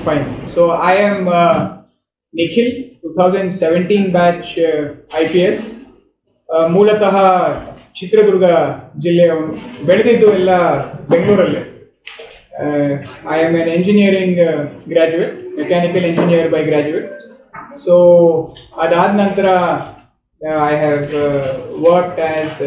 Fine. So I am uh, Nikhil, 2017 batch uh, IPS. Yes ಮೂಲತಃ ಚಿತ್ರದುರ್ಗ ಜಿಲ್ಲೆಯವನು ಬೆಳೆದಿದ್ದು ಎಲ್ಲ ಬೆಂಗಳೂರಲ್ಲೇ I am an engineering graduate mechanical engineer by graduate so ಅದಾದ ನಂತರ I have work as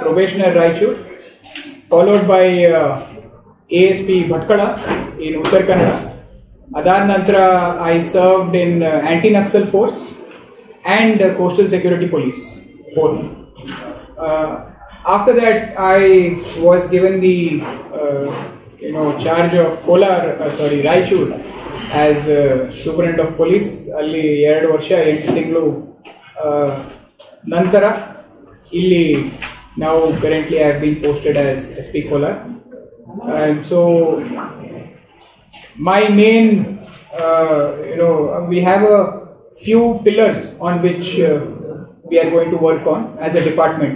probationer Raichur followed by A S P Bhatkal in Uttara Kannada ಅದಾದ ನಂತರ I served in anti naxal force and uh, coastal security police both uh, after that i was given the uh, you know charge of kolar uh, sorry raichur as uh, superintendent of police ಅಲ್ಲಿ ಎರಡು ವರ್ಷ ಎಂಟು ತಿಂಗಳು ನಂತರ ಇಲ್ಲಿ ನಾವು currently have been posted as S P Kolar so my main, uh, you know, we have a few pillars on which uh, we are going to work on as a department.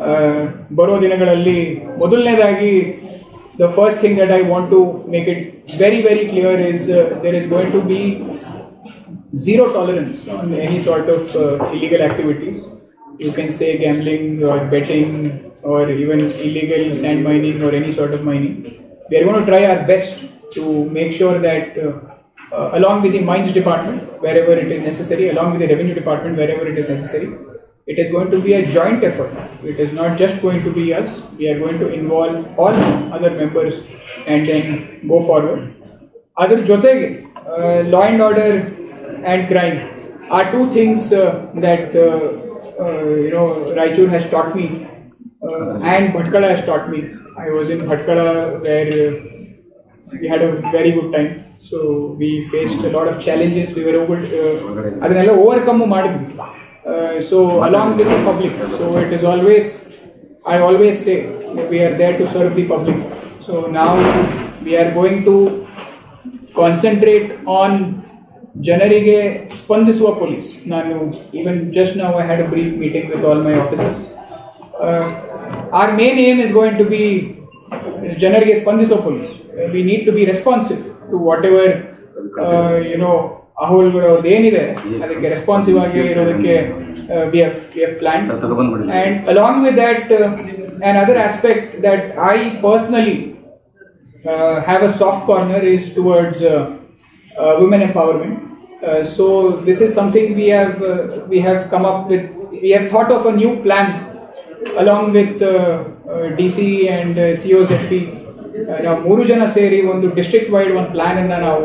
Uh, ಬರೋ ದಿನಗಳಲ್ಲಿ ಮೊದಲನೇದಾಗಿ the first thing that I want to make it very very clear is uh, there is going to be zero tolerance on any sort of uh, illegal activities. You can say gambling or betting or even illegal sand mining or any sort of mining. We are going to try our best to make sure that uh, uh, along with the mines department, wherever it is necessary, along with the revenue department, wherever it is necessary, it is going to be a joint effort. It is not just going to be us. We are going to involve all other members and then go forward. Other jotege, uh, law and order and crime are two things uh, that uh, uh, you know Raichur has taught me and Bhatkala has taught me. I was in Bhatkala where we had a very good time. So we faced a lot of challenges. We were able to, uh, ಅದನ್ನೆಲ್ಲ overcome ಮಾಡಿದ್ವಿ so along with the public so it is always I always say we are there to serve the public so ನಾವು we are going to concentrate on ಜನರಿಗೆ ಸ್ಪಂದಿಸುವ police ನಾನು even just ನಾವು I had a brief meeting with all my officers are main aim is going to be ಜನರಿಗೆ ಸ್ಪಂದಿಸೋ police we need to be responsive to whatever you know ಅಹೋಲ್ಗಳು ಅವ್ರದ್ದು ಏನಿದೆ ಅದಕ್ಕೆ responsive ಆಗಿ ಇರೋದಕ್ಕೆ we have we have plan and along with that on other aspect that I personally have a soft corner is towards uh, uh, women empowerment. Uh, so this is something we have uh, we have come up with. We have thought of a DC and C O set P ನಾವು ಮೂರು ಜನ ಸೇರಿ ಒಂದು district wide ಒಂದು plan ಇಂದ ನಾವು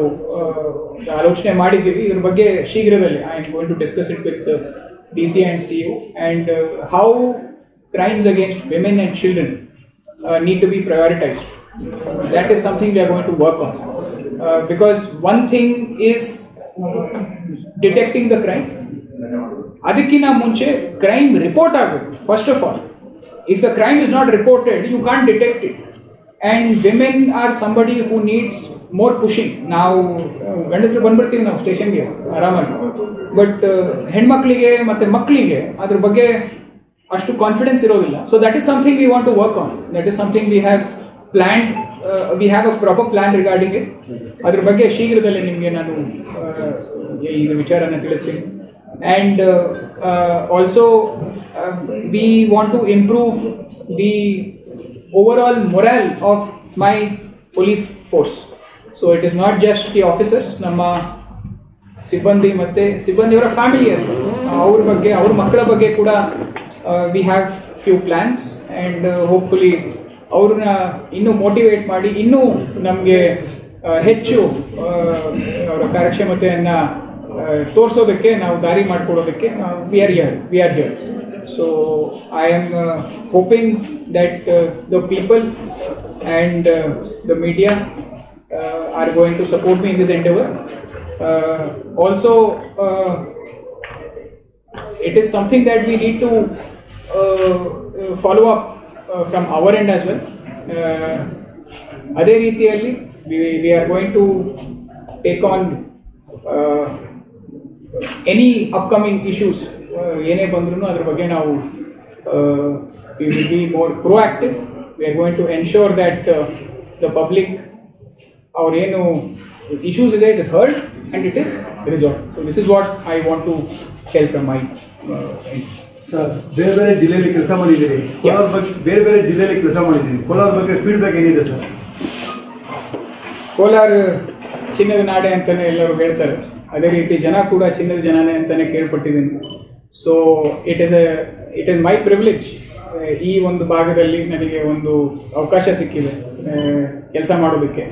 ಆಲೋಚನೆ ಮಾಡಿದ್ದೀವಿ. ಇದ್ರ ಬಗ್ಗೆ ಶೀಘ್ರದಲ್ಲಿ I am going to discuss it with D C and C O and how crimes against women and children need to be prioritized that is something we are going to work on because one thing is detecting the crime ಅದಕ್ಕಿಂತ ಮುಂಚೆ crime report ಆಗಬೇಕು first of all if the crime is not reported you can't detect it. And women are somebody who needs more pushing. ನಾವು ಗಂಡಸರು ಬಂದ್ಬಿಡ್ತೀವಿ ನಾವು ಸ್ಟೇಷನ್ಗೆ ಆರಾಮಾಗಿ. But ಹೆಣ್ಮಕ್ಳಿಗೆ ಮತ್ತು ಮಕ್ಕಳಿಗೆ ಅದ್ರ ಬಗ್ಗೆ ಅಷ್ಟು ಕಾನ್ಫಿಡೆನ್ಸ್ ಇರೋದಿಲ್ಲ. So that is something we want to work on that is something we have plan we have a proper plan regarding it ಅದ್ರ ಬಗ್ಗೆ ಶೀಘ್ರದಲ್ಲೇ ನಿಮಗೆ ನಾನು ಈ ವಿಚಾರನ ತಿಳಿಸ್ತೀನಿ. And also we want to improve the overall morale of my police force so it is not just the officers ನಮ್ಮ ಸಿಬ್ಬಂದಿ ಮತ್ತೆ ಸಿಬ್ಬಂದಿಯವರ ಫ್ಯಾಮಿಲಿ ಅವ್ರ ಬಗ್ಗೆ, ಅವ್ರ ಮಕ್ಕಳ ಬಗ್ಗೆ ಕೂಡ we have few plans and hopefully ಅವ್ರನ್ನ ಇನ್ನೂ ಮೋಟಿವೇಟ್ ಮಾಡಿ, ಇನ್ನೂ ನಮಗೆ ಹೆಚ್ಚು ಅವರ ಕಾರ್ಯಕ್ಷಮತೆಯನ್ನು ತೋರಿಸೋದಕ್ಕೆ ನಾವು ದಾರಿ ಮಾಡಿಕೊಡೋದಕ್ಕೆ we are here we are here so I am hoping that the people and the media are going to support me in this endeavour also it is something that we need to uh, uh, follow up uh, from our end as well. Uh, ಅದೇ ರೀತಿಯಲ್ಲಿ we are going to take on any upcoming issues ಏನೇ ಬಂದ್ರೂ ಅದ್ರ ಬಗ್ಗೆ ನಾವು we will be more proactive we are going to ensure that the public ಅವ್ರೇನು issues ಇದೆ it is heard and it is resolved. So this is what I want to tell from my uh, end. Sir ಬೇರೆ ಬೇರೆ ಜಿಲ್ಲೆಯಲ್ಲಿ ಕೆಲಸ ಮಾಡಿದ್ದೀರಿ. ಕೋಲಾರ ಬಗ್ಗೆ ಬೇರೆ ಬೇರೆ ಜಿಲ್ಲೆಯಲ್ಲಿ ಕೆಲಸ ಮಾಡಿದ್ದೀರಿ. ಕೋಲಾರ ಬಗ್ಗೆ ಫೀಡ್ಬ್ಯಾಕ್ ಏನಿದೆ ಸರ್ ಕೋಲಾರ ಚಿನ್ನದ ನಾಡೆ ಅಂತಾನೆ ಎಲ್ಲರೂ ಹೇಳ್ತಾರೆ. ಅದೇ ರೀತಿ ಜನ ಕೂಡ ಚಿನ್ನದ ಜನನೇ ಅಂತಾನೆ ಕೇಳ್ಪಟ್ಟಿದ್ದೀನಿ. So it is a it is my privilege ಈ ಒಂದು ಭಾಗದಲ್ಲಿ ನನಗೆ ಒಂದು ಅವಕಾಶ ಸಿಕ್ಕಿದೆ ಕೆಲಸ ಮಾಡೋದಕ್ಕೆ.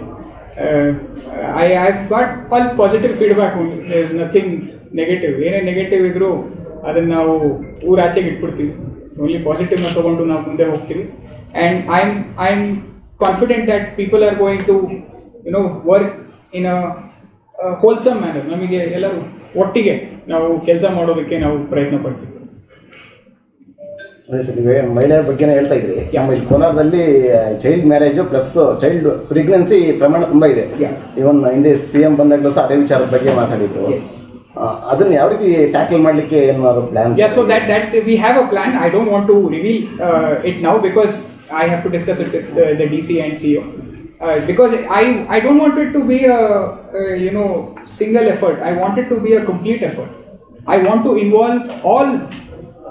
I have got full positive feedback is nothing negative ಏನೇ ನೆಗೆಟಿವ್ ಇದ್ದರೂ ಅದನ್ನು ನಾವು ಊರಾಚೆಗೆ ಇಟ್ಬಿಡ್ತೀವಿ. ಓನ್ಲಿ ಪಾಸಿಟಿವ್ನ ತೊಗೊಂಡು ನಾವು ಮುಂದೆ ಹೋಗ್ತೀವಿ. And I am I am confident that people are going to you know work in a wholesome manner ನಮಗೆ ಎಲ್ಲರೂ ಒಟ್ಟಿಗೆ ನಾವು ಕೆಲಸ ಮಾಡೋದಕ್ಕೆ ನಾವು ಪ್ರಯತ್ನ ಪಡ್ತೀವಿ. ಅದೇ ಸರ್ ನೀವೇ ಮಹಿಳೆಯರ ಬಗ್ಗೆನೇ ಹೇಳ್ತಾ ಇದ್ರಿ. ಇಲ್ಲಿ ಕೋಲಾರದಲ್ಲಿ child marriage plus child pregnancy ಪ್ರಮಾಣ ತುಂಬಾ ಇದೆ. ಇವನ್ ಹಿಂದೆ ಸಿ ಎಂ ಬಂದಾಗಲೂ ಸಹ ಅದೇ ವಿಚಾರದ ಬಗ್ಗೆ ಮಾತಾಡಿದ್ರು. ಅದನ್ನ ಯಾವ ರೀತಿ ಟ್ಯಾಕಲ್ ಮಾಡ್ಲಿಕ್ಕೆ ಏನಾದ್ರು plan yeah so that that we have a plan I don't want to reveal it now because I have to discuss it the D C and C CEO. Uh, because I I don't want it to be a, a you know single effort. I want it to be a complete effort. I want to involve all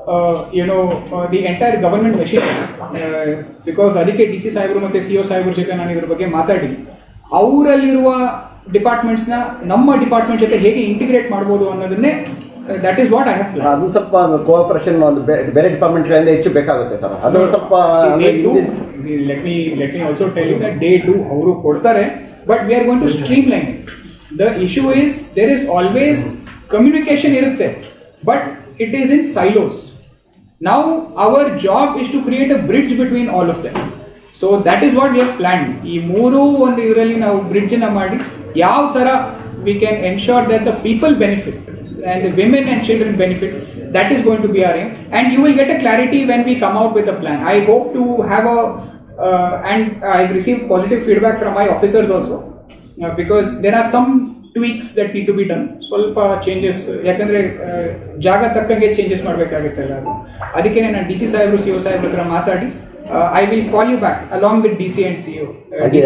uh, you know uh, the entire government machine uh, because ಅದಕ್ಕೆ D C ಸಾಹೇಬರು ಮತ್ತು C O ಸಾಹೇಬ್ರ ಜೊತೆ ನಾನು ಇದ್ರ ಬಗ್ಗೆ ಮಾತಾಡಿ ಅವರಲ್ಲಿರುವ ಡಿಪಾರ್ಟ್ಮೆಂಟ್ಸ್ನ ನಮ್ಮ ಡಿಪಾರ್ಟ್ಮೆಂಟ್ ಜೊತೆ ಹೇಗೆ ಇಂಟಿಗ್ರೇಟ್ ಮಾಡ್ಬೋದು ಅನ್ನೋದನ್ನೇ that is what I have plan ಅದು ಸ್ವಲ್ಪ ಕೋಆಪರೇಷನ್ ಒಂದು ಬೇರೆ ಬೇರೆ ಡಿಪಾರ್ಟ್ಮೆಂಟ್ಗಳಿಂದ ಹೆಚ್ಚು ಬೇಕಾಗುತ್ತೆ ಸರ್. ಅದು ಸ್ವಲ್ಪ let me let me also tell you that today. ಅವರು ಕೊಡ್ತಾರೆ but we are going to streamline the issue is there is always communication ಇರುತ್ತೆ but it is in silos ನಾವು our job is to create a bridge between all of the so that is what you plan ಈ ಮೂರೂ ಒಂದು ಇದರಲ್ಲಿ ನಾವು bridge ಅನ್ನ ಮಾಡಿ ಯಾವ ತರ we can ensure that the people benefit and the women and children benefit. That is going to be our aim. And you will get a clarity when we come out with a plan. I hope to have a, uh, and I've received positive feedback from my officers also, uh, because there are some tweaks that need to be done. ಸ್ವಲ್ಪ changes ಯಾಕಂದ್ರೆ ಆ, ಜಾಗ ತಕ್ಕಂಗೆ changes ಮಾಡಬೇಕಾಗುತ್ತೆ ಎಲ್ಲರೂ ಅದಕ್ಕೆ ನಾನು D C ಸಾಹೇಬ್ರು ಸಿ ಒ ಸಾಹೇಬ್ರ ಹತ್ರ ಮಾತಾಡಿ I will call you back along with D C and C you ಹಾಗೆ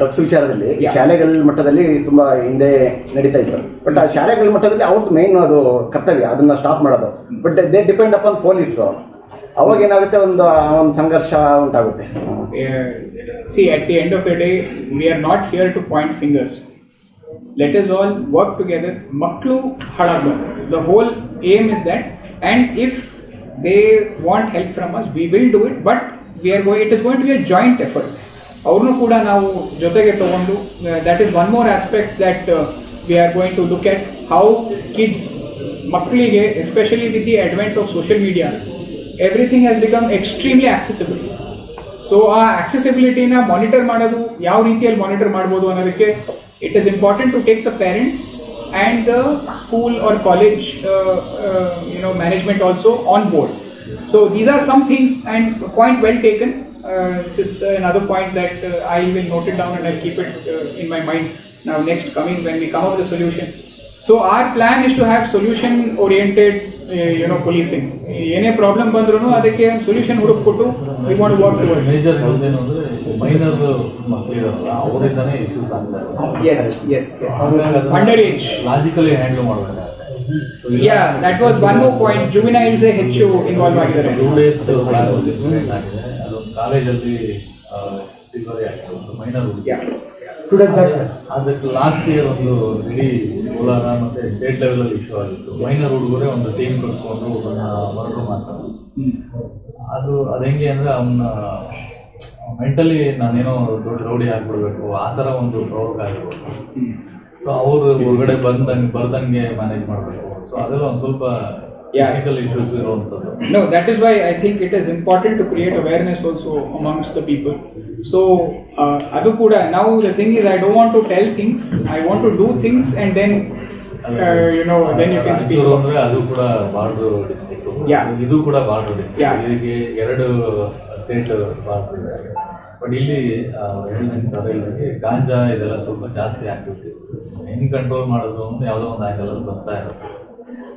ಡ್ರಗ್ಸ್ ವಿಚಾರದಲ್ಲಿ. ಶಾಲೆಗಳ ಮಟ್ಟದಲ್ಲಿ ತುಂಬಾ ಹಿಂದೆ ನಡೀತಾ ಇತ್ತು. ಬಟ್ ಆ ಶಾಲೆಗಳ ಮಟ್ಟದಲ್ಲಿ ಅವ್ರದ್ದು ಮೇನ್ ಅದು ಕರ್ತವ್ಯ ಅದನ್ನ ಸ್ಟಾಪ್ ಮಾಡೋದು. But they depend upon police ಅವಾಗ ಏನಾಗುತ್ತೆ ಒಂದು ಒಂದು ಸಂಘರ್ಷ ಉಂಟಾಗುತ್ತೆ. See at the end of the day we are not here to point fingers let us all work together ಮಕ್ಕಳು Maklu the whole aim is that that, if they want help from us, we will do it. But we are going. It is going to be a joint effort. ಅವ್ರನ್ನೂ ಕೂಡ ನಾವು ಜೊತೆಗೆ ತಗೊಂಡು that is one more aspect that we are going to look at how kids ಮಕ್ಕಳಿಗೆ especially with the advent of social media everything has become extremely accessible so ಆ ಆಕ್ಸೆಸಿಬಿಲಿಟಿನ monitor ಮಾಡೋದು ಯಾವ ರೀತಿಯಲ್ಲಿ ಮಾನಿಟರ್ ಮಾಡ್ಬೋದು ಅನ್ನೋದಕ್ಕೆ it is important to take the parents and the school or college uh, uh, you know management also on board. So these are some things and point well taken. Uh, this is uh, another point that uh, I will note it down and I'll keep it uh, in my mind now next coming when we come up with a solution. So our plan is to have solution oriented you know policing ಏನೇ problem ಬಂದ್ರೂ ಅದಕ್ಕೆ ಒಂದು solution ಹುಡುಕ್ಬಿಟ್ಟು we want what toward major ಏನು ಅಂದ್ರೆ minor ಮಕ್ಕಳಿದಾರಲ್ಲ ಅವರಿಂದಾನೇ issues ಆಗ್ತಾ Yes, yes yes. Underage. Logically handle ಮಾಡಬೇಕಾಗುತ್ತೆ yeah that was one more point. Juveniles ಹೆಚ್ಚು ಇನ್ವಾಲ್ವ್ ಆಗಿದ್ದಾರೆ ಟೂ ಡೇಸ್ ಅದೊಂದು ಕಾಲೇಜಲ್ಲಿ ಡಿಲಿವರಿ ಆಗಿದೆ ಮೈನರ್ ಹುಡುಗಿ. ಟೂ ಡೇಸ್ ಬ್ಯಾಕ್ ಸರ್ ಅದಕ್ಕೆ ಲಾಸ್ಟ್ ಇಯರ್ ಒಂದು ಇಡೀ ಕೋಲಾರ ಮತ್ತೆ ಸ್ಟೇಟ್ ಲೆವೆಲಲ್ಲಿ ಇಶ್ಯೂ ಆಗಿತ್ತು. ಮೈನರ್ ಹುಡುಗರೇ ಒಂದು ಟೀಮ್ ಕಟ್ಕೊಂಡು ಮರ್ಡರ್ ಮಾಡ್ತಾರೆ. ಅದು ಅದು ಹೆಂಗೆ ಅಂದ್ರೆ ಅವನ್ನ ಮೆಂಟಲಿ ನಾನೇನೋ ದೊಡ್ಡ ರೌಡಿ ಆಗ್ಬಿಡ್ಬೇಕು. ಆ ಥರ ಒಂದು ಪ್ರವೋಕ್ ಆಗಿರ್ಬೇಕು ಸೊ ಅವರು ಹೊರಗಡೆ ಬಂದಂಗೆ ಬರ್ದಂಗೆ ಮ್ಯಾನೇಜ್ ಮಾಡಬೇಕು. ಸೊ ಅದೆಲ್ಲ ಒಂದು ಸ್ವಲ್ಪ Yeah. issues ಇಶ್ಯೂಸ್ ಇರುವಂಥದ್ದು No, that is why I think it is important to create awareness also amongst the people. So, uh, kuda now the thing is I don't want to tell things. I want to do things and then, uh, you know, then you can speak. Raichur ಅಂದ್ರೆ ಅದು ಕೂಡ border district Yeah. ಇದು ಕೂಡ border district Yeah. eradu ಎರಡು state border ಇದೆ but ಇಲ್ಲಿ ಹೇಳಿದಂಗೆ sir ಹೇಳಿದಂಗೆ ಗಾಂಜಾ ಇದೆಲ್ಲ ಸ್ವಲ್ಪ ಜಾಸ್ತಿ ಆಗ್ತಿರ್ತೀವಿ ಹೆಂಗ್ ಕಂಟ್ರೋಲ್ ಮಾಡೋದು ಅಂತ ಯಾವುದೋ ಒಂದು ಆ್ಯಂಗಲ್ ಬರ್ತಾ ಇರುತ್ತೆ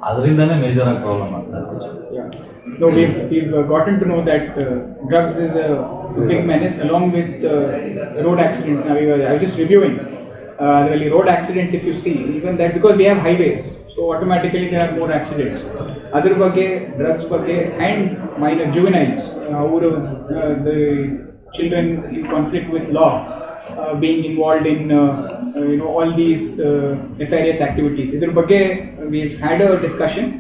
ಅದರಿಂದನೇ ಮೇಜರ್ ಆಗಿ ಪ್ರಾಬ್ಲಮ್ ಆಗ್ತಾ ಇರುತ್ತೆ Yeah. No, we've, we've uh, gotten to know that uh, drugs is a big menace along with uh, road accidents. Now, we were, I was just reviewing. ಅದರಲ್ಲಿ road accidents if you see even that because we have highways so automatically they are more accidents ಅದ್ರ ಬಗ್ಗೆ drugs ಬಗ್ಗೆ and minor ಜುವೆನೈಲ್ಸ್ ಅವರು the children in conflict with law being involved in you know all these nefarious activities ಇದ್ರ ಬಗ್ಗೆ We had a discussion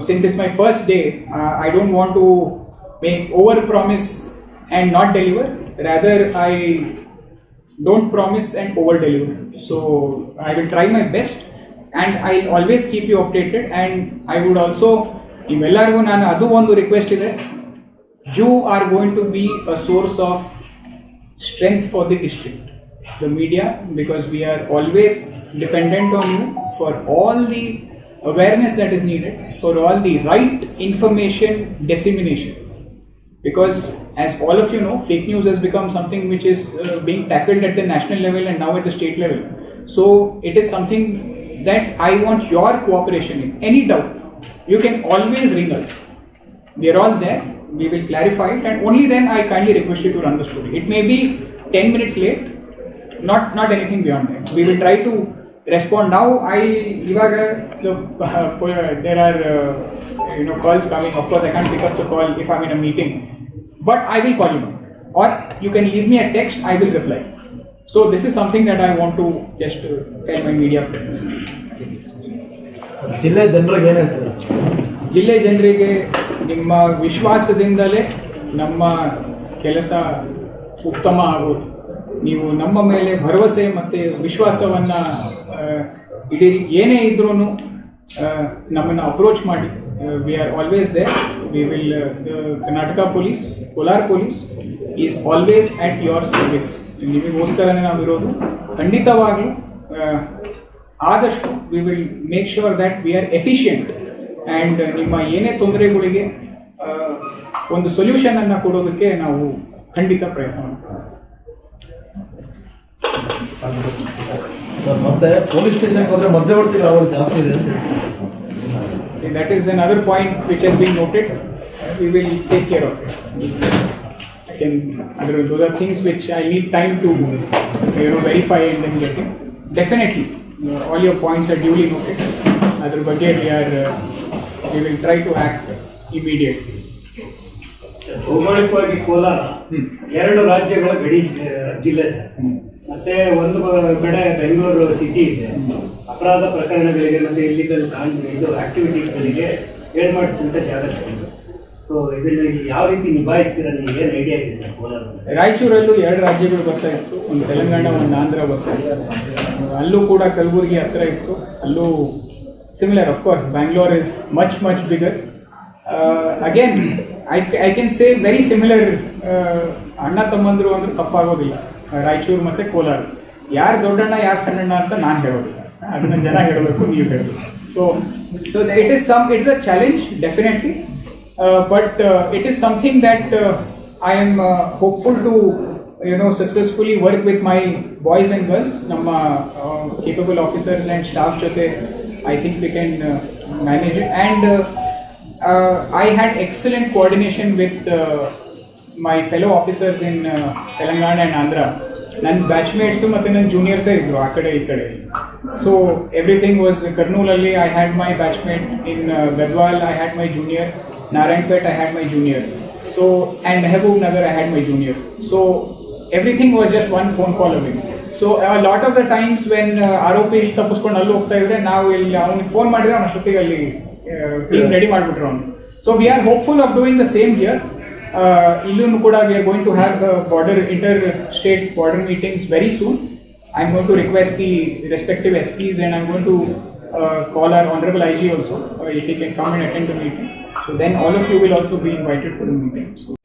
since it's my first day, uh, I don't want to make over promise and not deliver. Rather, I don't promise and over deliver. So I will try my best and I'll always keep you updated. And I would also, ನಿಮ್ಮೆಲ್ಲರಿಗೂ ನಾನು ಅದು ಒಂದು request ಇದೆ you are going to be a source of strength for the district, the media, because we are always dependent on you for all the awareness that is needed, for all the right information dissemination. Because, as all of you know, fake news has become something which is uh, being tackled at the national level and now at the state level. So, it is something that I want your cooperation in. Any doubt, you can always ring us we are all there we will clarify it and only then i kindly request you to run the story it may be 10 minutes late not not anything beyond that we will try to respond now i ivaga the there are uh, you know calls coming of course i can't pick up the call if i'm in a meeting but i will call you now or you can leave me a text i will reply so this is something that i want to just uh, tell my media friends ಜಿಲ್ಲೆ ಜನರಿಗೆ ಏನು ಹೇಳ್ತೀರಾ sir ಜಿಲ್ಲೆ ಜನರಿಗೆ ನಿಮ್ಮ ವಿಶ್ವಾಸದಿಂದಲೇ ನಮ್ಮ ಕೆಲಸ ಉತ್ತಮ ಆಗೋದು ನೀವು ನಮ್ಮ ಮೇಲೆ ಭರವಸೆ ಮತ್ತು ವಿಶ್ವಾಸವನ್ನು ಇಡೀ ಏನೇ ಇದ್ರೂ ನಮ್ಮನ್ನು ಅಪ್ರೋಚ್ ಮಾಡಿ. We are always they we will Karnataka police Kolar police is always at your service ನಿಮಗೋಸ್ಕರನೇ ನಾವು ಇರೋದು. ಖಂಡಿತವಾಗಿ ಆದಷ್ಟು we will make sure that we are efficient and ನಿಮ್ಮ ಏನೇ ತೊಂದರೆಗಳಿಗೆ ಒಂದು ಸೊಲ್ಯೂಷನನ್ನು ಕೊಡೋದಕ್ಕೆ ನಾವು ಖಂಡಿತ ಪ್ರಯತ್ನ ಮಾಡ್ತೀವಿ. ಸರ್ ಮತ್ತೆ ಪೊಲೀಸ್ ಸ್ಟೇಷನ್ಗೆ ಹೋದ್ರೆ ಮಧ್ಯವರ್ತಿ ಅವರು ಜಾಸ್ತಿ ಇದೆ ಅಂತ ಹೇಳ್ತಾರೆ. Okay, that is another point which has been noted. We will take care of it. I can, other- those are things which I need time to, you know, verify and then get it. Definitely, uh, all your points are duly noted. Other ಬಗ್ಗೆ we are, uh, we will try to act immediately. ಭೌಗೋಳಿಕವಾಗಿ Kolar ಎರಡು ರಾಜ್ಯಗಳ ಗಡಿ ಜಿಲ್ಲೆ sir ಮತ್ತೆ ಒಂದು ಕಡೆ Bengaluru city ಇದೆ. ಅಪರಾಧ ಪ್ರಕರಣಗಳಿಗೆ ಮತ್ತೆ ಇಲ್ಲಿಗಲ್ ಕಾಂಡ್ ಇದು ಆಕ್ಟಿವಿಟೀಸ್ಗಳಿಗೆ ಏನ್ ಮಾಡಿಸಿದಂತ ಜಾಗ ಸರ್ ಸೊ ಇದನ್ನ ಯಾವ ರೀತಿ ನಿಭಾಯಿಸ್ತೀರ ನಿಮಗೆ ಐಡಿಯಾ ರಾಯಚೂರಲ್ಲೂ ಎರಡು ರಾಜ್ಯಗಳು ಬರ್ತಾ ಇತ್ತು. ಒಂದು ತೆಲಂಗಾಣ, ಒಂದು ಆಂಧ್ರ ಬರ್ತಾ ಇತ್ತು. ಅಲ್ಲೂ ಕೂಡ ಕಲಬುರಗಿ ಹತ್ರ ಇತ್ತು. ಅಲ್ಲೂ similar of course Bangalore is much much bigger again I I can say very similar ಅಣ್ಣ ತಮ್ಮಂದರು ಅಂದ್ರೆ ತಪ್ಪಾಗೋದಿಲ್ಲ. ರಾಯಚೂರು ಮತ್ತೆ ಕೋಲಾರ ಯಾರು ದೊಡ್ಡಣ್ಣ ಯಾರು ಸಣ್ಣಣ್ಣ ಅಂತ ನಾನು ಹೇಳೋದಿಲ್ಲ ಅದನ್ನ ಜನ ಹೇಳಬೇಕು ನೀವು ಹೇಳಬೇಕು so so it is some it's a challenge definitely Uh, but uh, it is something that uh, I am uh, hopeful to you know successfully work with my boys and girls ನಮ್ಮ uh, capable officers and staff ಜೊತೆ I think we can uh, manage it and uh, uh, I had my fellow officers in uh, Telangana and Andhra ನನ್ನ batchmates ಮತ್ತು ನನ್ನ ಜೂನಿಯರ್ಸೇ ಇದ್ದರು ಆ ಕಡೆ ಈ ಕಡೆ. So everything was ಕರ್ನೂಲಲ್ಲಿ I had my batchmate in Gadwal I had my junior Narayanpet I had my junior so and Mehboob Nagar I had my junior so everything was just one phone call away so lot of the times when ಆರೋಪಿ ಇಲ್ಲಿ ತಪ್ಪಿಸ್ಕೊಂಡು ಅಲ್ಲಿ ಹೋಗ್ತಾ ಇದ್ರೆ ನಾವು ಇಲ್ಲಿ ಅವ್ನಿಗೆ phone ಮಾಡಿದ್ರೆ ಅವ್ನ ಅಷ್ಟೊತ್ತಿಗೆ ಅಲ್ಲಿ ರೆಡಿ ಮಾಡಿಬಿಟ್ರು ಅವನು. So we are hopeful of doing the same here Uh, Illum Mukuda, we are going to have border interstate border meetings very soon. I'm going to request the respective SPs and I'm going to uh, call our Honorable IG also uh, if he can come and attend the meeting. So then all of you will also be invited for the meeting. So